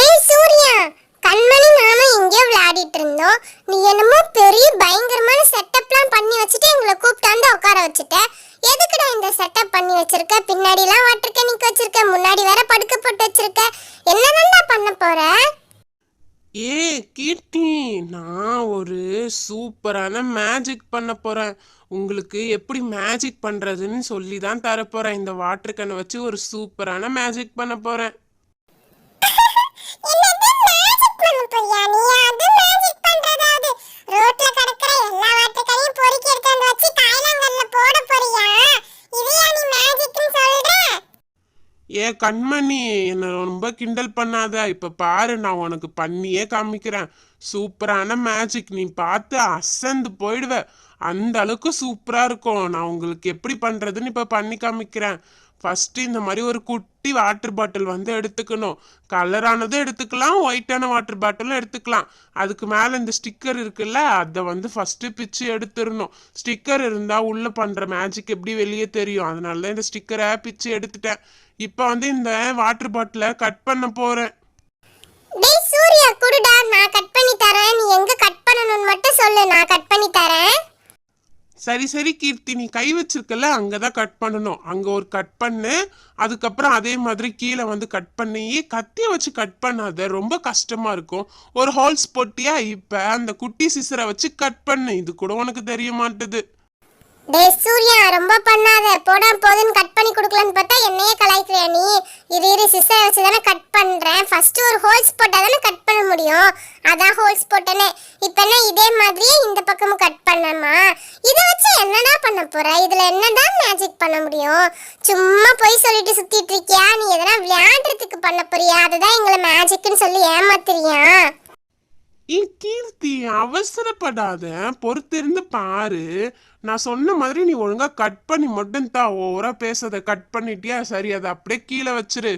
டேய் சூர்யா கண்மணி நானும் எங்கேயோ விளையாடிட்டு இருந்தோம் நீ என்னமோ பெரிய பயங்கரமான செட்டப்லாம் பண்ணி வச்சுட்டு எங்களை கூப்பிட்டாந்து உட்கார வச்சுட்ட. எதுக்குடா இந்த செட்டப் பண்ணி வச்சிருக்க? பின்னாடிலாம் வாட்டர் கேனிக் வச்சிருக்க முன்னாடி வேற படுக்க போட்டு வச்சிருக்க. என்னதான்டா பண்ண போற? ஏ கீர்த்தி நான் ஒரு சூப்பரான மேஜிக் பண்ண போறேன். உங்களுக்கு எப்படி மேஜிக் பண்றதுன்னு சொல்லி தான் தரப்போறேன். இந்த வாட்டர் கேனை வச்சு ஒரு சூப்பரான மேஜிக் பண்ண போறேன். மேஜிக் மேஜிக் பண்றதாவது. ரோட்ல கிடக்குற எல்லா பொறுக்கி எடுத்து வச்சு போட போறியா? இதையா நீ மேஜிக்னு சொல்ற? ஏ கண்மணி என்ன ரொம்ப கிண்டல் பண்ணாத. இப்ப பாரு நான் உனக்கு பண்ணியே காமிக்கிறேன். சூப்பரான மேஜிக் நீ பார்த்து அசந்து போயிடுவ. அந்த அளவுக்கு சூப்பரா இருக்கும். நான் உங்களுக்கு எப்படி பண்றதுன்னு இப்ப பண்ணி காமிக்கிறேன். ஃபஸ்ட்டு இந்த மாதிரி ஒரு குட்டி வாட்டர் பாட்டில் வந்து எடுத்துக்கணும். கலரானதும் எடுத்துக்கலாம் ஒயிட்டான வாட்டர் பாட்டிலும் எடுத்துக்கலாம். அதுக்கு மேலே இந்த ஸ்டிக்கர் இருக்குல்ல அதை வந்து ஃபஸ்ட்டு பிச்சு எடுத்துடணும். ஸ்டிக்கர் இருந்தால் உள்ளே பண்ணுற மேஜிக் எப்படி வெளியே தெரியும்? அதனால தான் இந்த ஸ்டிக்கரை பிச்சு எடுத்துட்டேன். இப்போ வந்து இந்த வாட்டர் பாட்டிலை கட் பண்ண போகிறேன் டேய் சூர்யா குடுடா நான் கட் பண்ணி தரேன். நீ எங்க கட் பண்ணணும்னு மட்டும் சொல்லு. நான் கட் பண்ணி தரேன். சரி சரி கீர்த்தி நீ கை வச்சிருக்கல அங்கதான் கட் பண்ணணும். அங்கே ஒரு கட் பண்ணு. அதுக்கப்புறம் அதே மாதிரி கீழே வந்து கட் பண்ணி கத்தியை வச்சு கட் பண்ணாத. ரொம்ப கஷ்டமாக இருக்கும். ஒரு ஹால்ஸ் போட்டியா? இப்போ அந்த குட்டி சிசரை வச்சு கட் பண்ணு. இது கூட உனக்கு தெரிய மாட்டுது. டேய் சூர்யா ரொம்ப பண்ணாத. போடா போதுன்னு கட் பண்ணி கொடுக்கலன்னு பார்த்தா என்னையே கலாய்க்கிறியா நீ? இரு இரு சிஸ்டர் வச்சு தானே கட் பண்ணுறேன் ஃபர்ஸ்ட் ஒரு ஹோல்ஸ் போட்டால் தானே கட் பண்ண முடியும். அதான் ஹோல்ஸ் போட்டேனே. இப்போ என்ன இதே மாதிரியே இந்த பக்கமும் கட் பண்ணமா இதை வச்சு என்னடா பண்ண போற? இதில் என்னடா மேஜிக் பண்ண முடியும்? சும்மா போய் சொல்லிட்டு சுற்றிட்டு இருக்கியா? நீ எதனா விளையாடுறதுக்கு பண்ண போறியா? அதுதான் எங்களை மேஜிக்னு சொல்லி ஏமாத்துறியா? ஏ கீர்த்தி அவசரப்படாத பொறுத்திருந்து பாரு. நான் சொன்ன மாதிரி நீ ஒழுங்கா கட் பண்ணி மட்டும் தான் ஓவரா பேசுறத கட் பண்ணிட்டியா? சரி அதை அப்படியே கீழே வச்சிரு.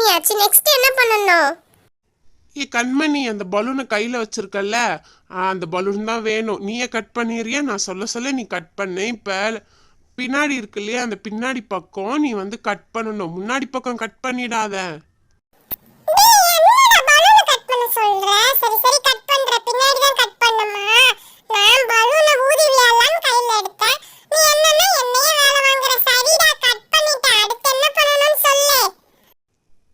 பண்ணியாச்சு நெக்ஸ்ட் என்ன பண்ணணும்? ஏ கண்மணி அந்த பலூனை கையில் வச்சிருக்கல்ல ஆ, அந்த பலூன் தான் வேணும். நீயே கட் பண்ணிடுறியா? நான் சொல்ல சொல்ல நீ கட் பண்ணு. இப்போ பின்னாடி இருக்கு இல்லையா அந்த பின்னாடி பக்கம் நீ வந்து கட் பண்ணணும். முன்னாடி பக்கம் கட் பண்ணிடாத டேய், என்னடா பலூனை கட் பண்ண சொல்ற? சரி, சரி, கட் பண்றேன். பின்னாடி தான் கட் பண்ணணுமா? நான் பலூனை ஊதி விளையாடலாம்னு கையில எடுத்தேன். நீ என்னன்னா என்னையே வேலை வாங்குற. சரிடா, கட் பண்ணிட்டேன். அடுத்து என்ன பண்ணணும்னு சொல்லு.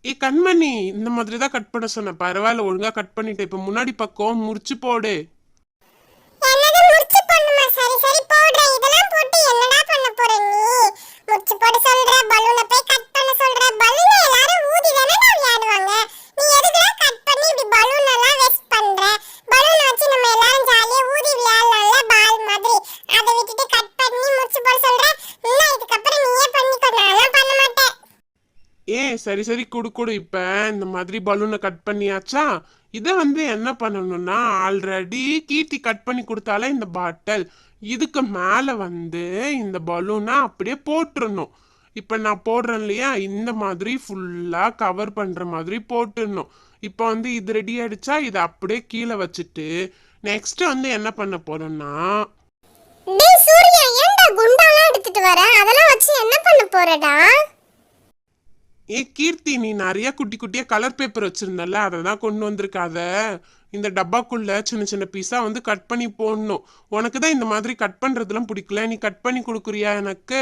ஏ கண்மணி இந்த மாதிரி தான் கட் பண்ண சொன்னேன் பரவாயில்ல ஒழுங்கா கட் பண்ணிட்டேன் இப்ப முன்னாடி பக்கம் முறிச்சு போடு. சரி சரி குடு குடு. இப்ப இந்த மாதிரி பலூனை கட் பண்ணியாச்சா? இதை வந்து என்ன பண்ணணும்னா ஆல்ரெடி கீர்த்தி கட் பண்ணி கொடுத்தாலே இந்த பாட்டில் இதுக்கு மேல வந்து இந்த பலூனை அப்படியே போட்டுறணும். இப்போ நான் போடுறேன் இல்லையா? இந்த மாதிரி ஃபுல்லா கவர் பண்ணுற மாதிரி போட்டுடணும் இப்போ வந்து இது ரெடி ஆயிடுச்சா? இதை அப்படியே கீழே வச்சுட்டு நெக்ஸ்ட் வந்து என்ன பண்ண போறோம்னா டேய் சூர்யா, ஏன்டா குண்டாலாம் எடுத்துட்டு வர? அதெல்லாம் வச்சு என்ன பண்ண போறடா? ஏ கீர்த்தி நீ நிறைய குட்டி குட்டியாக கலர் பேப்பர் வச்சிருந்தல அதை தான் கொண்டு வந்திருக்காத. இந்த டப்பாக்குள்ளே சின்ன சின்ன பீஸாக வந்து கட் பண்ணி போடணும். உனக்கு தான் இந்த மாதிரி கட் பண்ணுறதுலாம் பிடிக்கல. நீ கட் பண்ணி கொடுக்குறியா எனக்கு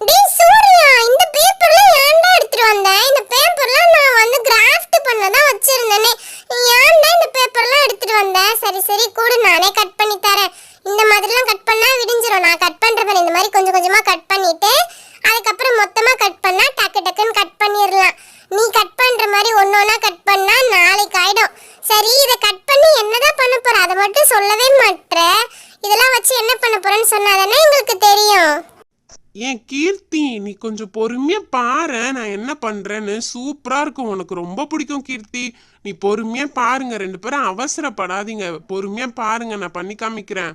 டேய் சூர்யா இந்த பேப்பர்லாம் ஏன்டா எடுத்துட்டு வந்த இந்த பேப்பர்லாம் நான் வந்து கிராஃப்ட் பண்ண தான் வச்சிருந்தேனே நீ ஏன்டா இந்த பேப்பர்லாம் எடுத்துட்டு வந்த சரி சரி கூடு நானே கட் பண்ணி தரேன் இந்த மாதிரிலாம் கட் பண்ணா விடிஞ்சிரும் நான் கட் பண்ற பாரு இந்த மாதிரி கொஞ்சம் கொஞ்சமா கட் பண்ணிட்டு அதுக்கப்புறம் மொத்தமா கட் பண்ணா டக்கு டக்குன்னு கட் பண்ணிடலாம் நீ கட் பண்ற மாதிரி ஒன்னொன்னா கட் பண்ணா நாளைக்கு ஆயிடும் சரி இதை கட் பண்ணி என்னதான் பண்ண போற அதை மட்டும் சொல்லவே மாட்ற இதெல்லாம் வச்சு என்ன பண்ண போறேன்னு சொன்னாதானே எங்களுக்கு தெரியும் ஏன் கீர்த்தி நீ கொஞ்சம் பொறுமையா பாரு நான் என்ன பண்றேன்னு சூப்பரா இருக்கும். உனக்கு ரொம்ப பிடிக்கும் கீர்த்தி. நீ பொறுமையா பாருங்க. ரெண்டு பேரும் அவசரப்படாதீங்க. பொறுமையா பாருங்க. நான் பண்ணி காமிக்கிறேன்.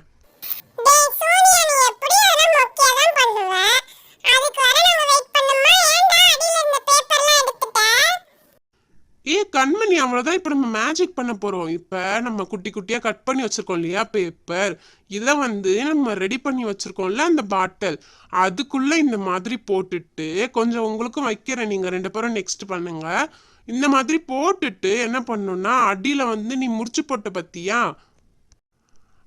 கண்மணி அவ்வளோதான் இப்போ நம்ம மேஜிக் பண்ண போகிறோம் இப்போ நம்ம குட்டி குட்டியாக கட் பண்ணி வச்சுருக்கோம் இல்லையா? பேப்பர் இதை வந்து நம்ம ரெடி பண்ணி வச்சுருக்கோம்ல அந்த பாட்டில் அதுக்குள்ளே இந்த மாதிரி போட்டுட்டு கொஞ்சம் உங்களுக்கும் வைக்கிறேன். நீங்கள் ரெண்டு பேரும் நெக்ஸ்ட் பண்ணுங்கள் இந்த மாதிரி போட்டுட்டு என்ன பண்ணணும்னா அடியில் வந்து நீ முடிச்சு போட்ட பற்றியா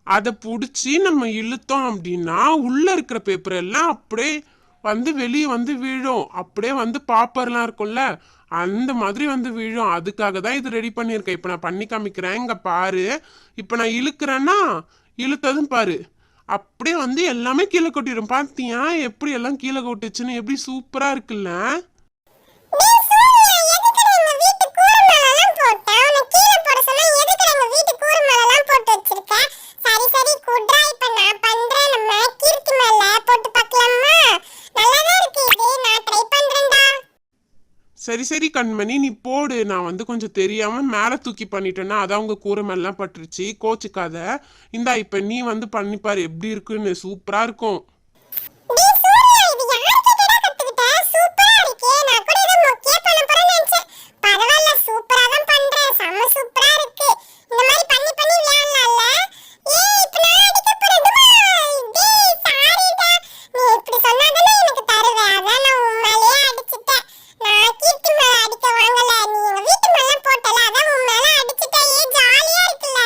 அதை பிடிச்சி நம்ம இழுத்தோம் அப்படின்னா உள்ளே இருக்கிற பேப்பர் எல்லாம் அப்படியே வந்து வெளியே வந்து விழும். அப்படியே வந்து பாப்பர்லாம் இருக்கும்ல. அந்த மாதிரி வந்து விழும். அதுக்காக தான் இது ரெடி பண்ணியிருக்கேன். இப்போ நான் பண்ணி காமிக்கிறேன். இங்க பாரு. இப்போ நான் இழுக்கிறேன்னா இழுத்ததும் பாரு. அப்படியே வந்து எல்லாமே கீழே கொட்டிடும். பார்த்தியா எப்படி எல்லாம் கீழே கொட்டுச்சுன்னு? எப்படி சூப்பரா இருக்குல்ல? சரி சரி கண்மணி நீ போடு. நான் வந்து கொஞ்சம் தெரியாமல் மேலே தூக்கி பண்ணிட்டேன்னா அதான் அவங்க கூரை மேலாம் பட்டுருச்சு. கோச்சுக்காத. இந்தா இப்போ நீ வந்து பண்ணிப்பார். எப்படி இருக்குன்னு? சூப்பராக இருக்கும் டேய் சூர்யா இது யார்கிட்டடா கத்துக்கிட்ட சூப்பரா இருக்கே நான் கூட ஏதோ மொக்கையா பண்ண போறேன்னு நினைச்சேன் பரவாயில்ல சூப்பரா தான் பண்றேன் செம்ம சூப்பரா இருக்கு இந்த மாதிரி பண்ணி பண்ணி விளையாடலாம்ல ஏய் இப்ப நான் அடிக்க போறதுமா டேய் சாரிடா நீ இப்படி சொன்னாதானே எனக்கு தருவே அதான் நான் உன் மேலயே அடிச்சிட்டேன் நான் கீர்த்தி மேல அடிக்க வாங்கல நீ எங்க வீட்டு மேல போட்டல அதான் உன் மேல அடிச்சிட்டேன் ஏ ஜாலியா இருக்குல்ல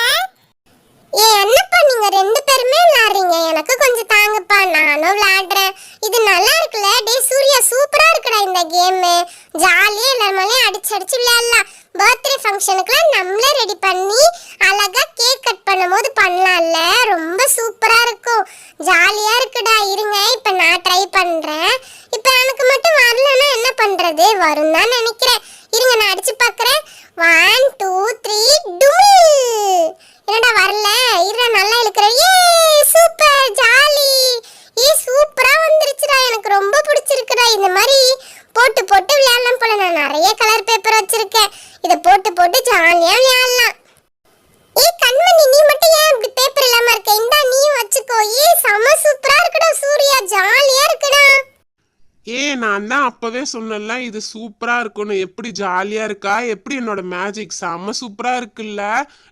ஏ என்னப்பா நீங்க ரெண்டு பேருமே விளையாடுறீங்க எனக்கு கொஞ்சம் தாங்கப்பா நானும் விளையாடுறேன் இது நல்லா இருக்குல்ல டே சூர்யா சூப்பரா இருக்குடா இந்த கேம் ஜாலியாக எல்லாருமே அடிச்சு அடிச்சு விளையாடலாம். பர்த்டே ஃபங்க்ஷனுக்குலாம் நம்மளே ரெடி பண்ணி அழகாக கேக் கட் பண்ணும்போது பண்ணலாம்ல. ரொம்ப சூப்பராக இருக்கும். ஜாலியாக இருக்குடா இருங்க. இப்போ நான் ட்ரை பண்ணுறேன் இப்போ எனக்கு மட்டும் வரலன்னா என்ன பண்ணுறது வரும் தான் நினைக்கிறேன். இருங்க நான் அடிச்சு பார்க்குறேன் ஒன் டூ த்ரீ டூ என்னடா வரல? இருடா நல்லா இழுக்கிறேன். ஏ சூப்பர் ஜாலி. ஏ சூப்பராக வந்துருச்சுடா. எனக்கு ரொம்ப பிடிச்சிருக்குடா. இந்த மாதிரி போட்டு போட்டு போல நான் நிறைய கலர் பேப்பர் வச்சிருக்கேன். இதை போட்டு போட்டு ஜாலியா விளையாடலாம். ஏ கண்மணி நீ மட்டும் ஏன் இப்படி பேப்பர் இல்லாம இருக்க? இந்தா நீ வச்சுக்கோ. ஏ செம சூப்பரா இருக்குடா சூர்யா. ஜாலியா இருக்குடா. ஏ நான் தான் அப்பவே சொன்னல இது சூப்பரா இருக்கும்னு எப்படி ஜாலியா இருக்கா? எப்படி என்னோட மேஜிக் செம்ம சூப்பரா இருக்குல்ல?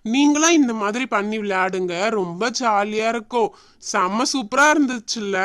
நீங்களும் இந்த மாதிரி பண்ணி விளையாடுங்க. ரொம்ப ஜாலியா இருக்கும். செம்ம சூப்பரா இருந்துச்சுல்ல.